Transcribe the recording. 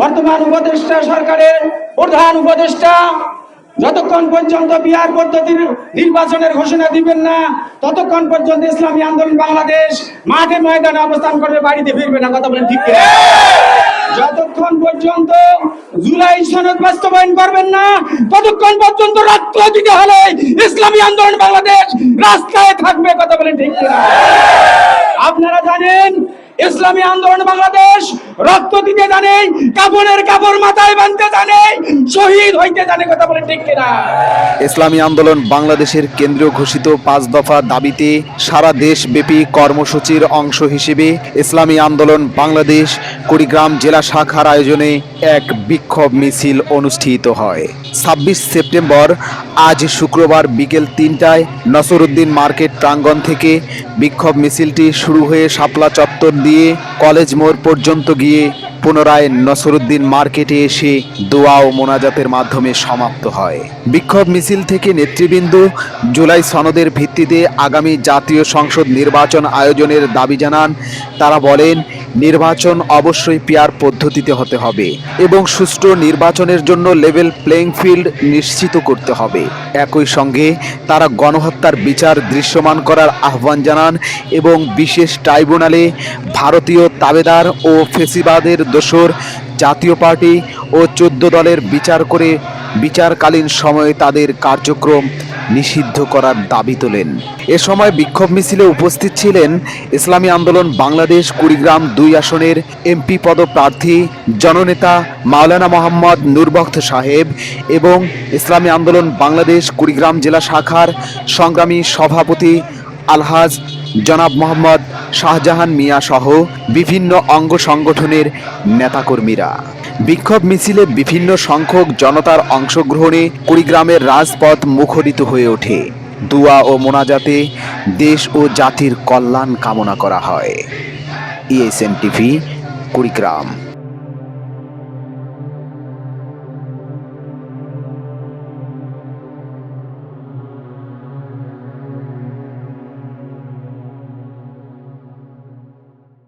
বর্তমান উপদেষ্টা সরকারের প্রধান উপদেষ্টা, যতক্ষণ পর্যন্ত বিহার পদ্ধতির নির্বাচনের ঘোষণা দিবেন না, ততক্ষণ পর্যন্ত ইসলামী আন্দোলন বাংলাদেশ মাঠে ময়দানে অবস্থান করবে, বাড়িতে ফিরবে না, কথা বলেন ঠিক যতক্ষণ পর্যন্ত জুলাই সনদ বাস্তবায়ন করবেন না, ততক্ষণ পর্যন্ত রক্ত দিতে হলে ইসলামী আন্দোলন বাংলাদেশ রাস্তায় থাকবে, কথা বলেন ঠিক? আপনারা জানেন ইসলামী আন্দোলন বাংলাদেশ রক্ত দিতে জানে কাপড়ের কাপড় মাথায় বাঁধতে জানে ইসলামী আন্দোলন বাংলাদেশের কেন্দ্রীয় ঘোষিত পাঁচ দফা দাবিতে সারা দেশব্যাপী কর্মসূচির অংশ হিসেবে ইসলামী আন্দোলন বাংলাদেশ কুড়িগ্রাম জেলা শাখার আয়োজনে এক বিক্ষোভ মিছিল অনুষ্ঠিত হয়। ছাব্বিশ সেপ্টেম্বর, আজ শুক্রবার বিকেল তিনটায় নসরুদ্দিন মার্কেট প্রাঙ্গণ থেকে বিক্ষোভ মিছিলটি শুরু হয়ে শাপলা চত্বর দিয়ে কলেজ মোড় পর্যন্ত গিয়ে পুনরায় নসরুদ্দিন মার্কেটে এসে দোয়া ও মোনাজাতের মাধ্যমে সমাপ্ত হয়। বিক্ষোভ মিছিল থেকে নেতৃবৃন্দ জুলাই সনদের ভিত্তিতে আগামী জাতীয় সংসদ নির্বাচন আয়োজনের দাবি জানান। তারা বলেন, নির্বাচন অবশ্যই পিয়ার পদ্ধতিতে হতে হবে এবং সুষ্ঠু নির্বাচনের জন্য লেভেল প্লেইং ফিল্ড নিশ্চিত করতে হবে। একই সঙ্গে তারা গণহত্যার বিচার দৃশ্যমান করার আহ্বান জানান এবং বিশেষ ট্রাইব্যুনালে ভারতীয় তাবেদার ও ফেসিবাদের দোসর জাতীয় পার্টি ও চোদ্দ দলের বিচার করে বিচারকালীন সময়ে তাদের কার্যক্রম নিষিদ্ধ করার দাবি তোলেন। এ সময় বিক্ষোভ মিছিলে উপস্থিত ছিলেন ইসলামী আন্দোলন বাংলাদেশ কুড়িগ্রাম দুই আসনের এমপি পদপ্রার্থী, জননেতা মাওলানা মোহাম্মদ নুরবক্ত সাহেব এবং ইসলামী আন্দোলন বাংলাদেশ কুড়িগ্রাম জেলা শাখার সংগ্রামী সভাপতি আলহাজ জনাব মোহাম্মদ শাহজাহান মিয়া সহ বিভিন্ন অঙ্গ সংগঠনের নেতাকর্মীরা। বিক্ষোভ মিছিলে বিভিন্ন সংখ্যক জনতার অংশগ্রহণে কুড়িগ্রামের রাজপথ মুখরিত হয়ে ওঠে। দুয়া ও মোনাজাতে দেশ ও জাতির কল্যাণ কামনা করা হয়। ESN TV, Kurigram.